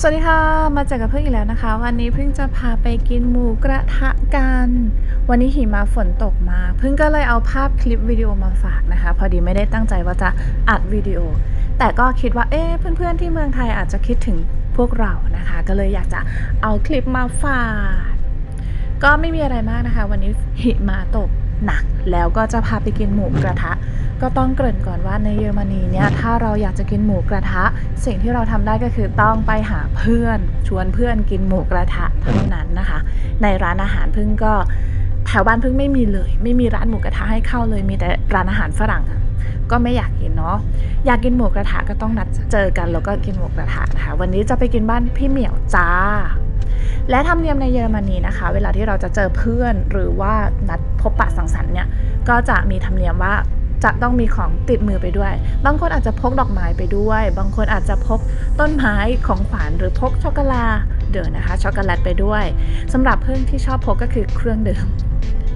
สวัสดีค่ะ มาเจอกับเพื่อนอีกแล้วนะคะ วันนี้เพิ่งจะพาไปกินหมูกระทะกัน วันนี้หิมะฝนตกมา เพิ่งก็เลยเอาภาพคลิปวิดีโอมาฝากนะคะ พอดีไม่ได้ตั้งใจว่าจะอัดวิดีโอ แต่ก็คิดว่าเอ๊ะเพื่อนๆที่เมืองไทยอาจจะคิดถึงพวกเรานะคะ ก็เลยอยากจะเอาคลิปมาฝาก ก็ไม่มีอะไรมากนะคะ วันนี้หิมะตกหนักแล้วก็จะพาไปกินหมูกระทะ ก็ต้องเกริ่นก่อนว่าในเยอรมนีเนี่ยถ้าเราอยากจะกินหมูกระทะ สิ่งที่เราทำได้ก็คือต้องไปหาเพื่อน ชวนเพื่อนกินหมูกระทะเท่านั้นนะคะ ในร้านอาหารพึ่งก็แถวบ้านพึ่งไม่มีเลย ไม่มีร้านหมูกระทะให้เข้าเลยมีแต่ร้านอาหารฝรั่งก็ไม่อยากกินเนาะอยากกินหมูกระทะก็ต้องนัดเจอกันแล้วก็กินหมูกระทะนะคะวันนี้จะไปกินบ้านพี่เหมียวจ้า และธรรมเนียมในเยอรมนีนะคะ เวลาที่เราจะเจอเพื่อนหรือว่านัดพบปะสังสรรค์เนี่ยก็จะมีธรรมเนียมว่า จะต้องมีของติดมือไปด้วย บางคนอาจจะพกดอกไม้ไปด้วย บางคนอาจจะพกต้นไม้ของขวัญหรือพกช็อกโกแลตเดินนะคะช็อกโกแลตไปด้วยสำหรับเพื่อนที่ชอบพกก็คือเครื่องดื่ม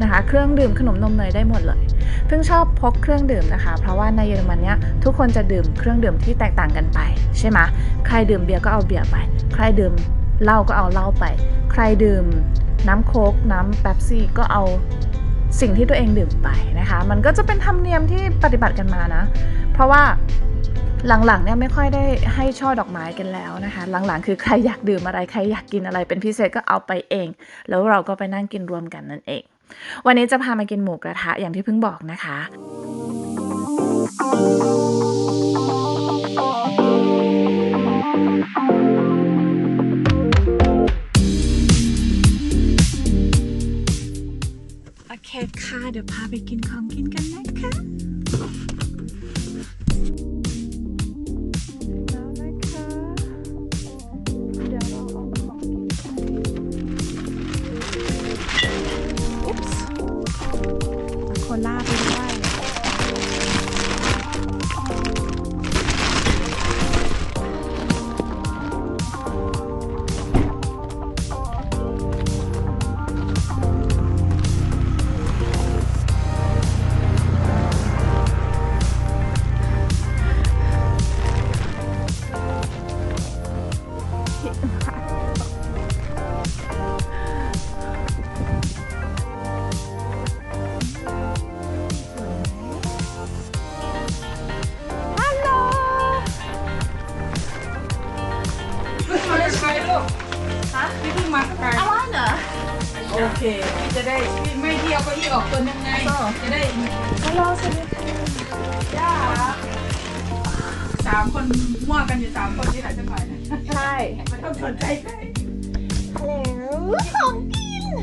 นะคะ เครื่องดื่มขนมนมเนยได้หมดเลยเพิ่งชอบพกเครื่องดื่มนะคะ เพราะว่าในเยอรมันเนี้ยทุกคนจะดื่มเครื่องดื่มที่แตกต่างกันไป ใช่ไหมใครดื่มเบียร์ก็เอาเบียร์ไป ใครดื่มเหล้าก็เอาเหล้าไป ใครดื่มน้ำโค้กน้ำเป๊ปซี่ก็เอา สิ่งที่ตัวเองดื่มไปนะคะ มันก็จะเป็นธรรมเนียมที่ปฏิบัติกันมานะ เพราะว่าหลังๆเนี่ยไม่ค่อยได้ให้ช่อดอกไม้กันแล้วนะคะ หลังๆ คือใครอยากดื่มอะไรใครอยากกินอะไรเป็นพิเศษก็เอาไปเอง แล้วเราก็ไปนั่งกินรวมกันนั่นเอง วันนี้จะพามากินหมูกระทะอย่างที่เพิ่งบอกนะคะ โอเคค่ะ เดี๋ยวพาไปกินของกินกันนะคะแล้วนะค ลลูกฮะพี่เพิ่งมาจากไกลอะไรเหรอโอเคพี่จะได้พี่ไม่เที่ยวก็ยี่ออกตัวนึงไงอ๋อจะได้ฮัลโหลสวัสดีค่ะย่าสามคนมั่วกันอยู่สามคนที่ไหนจังหวัดนะใช่ไม่ต้องสนใจใครฮัลโหลของกิน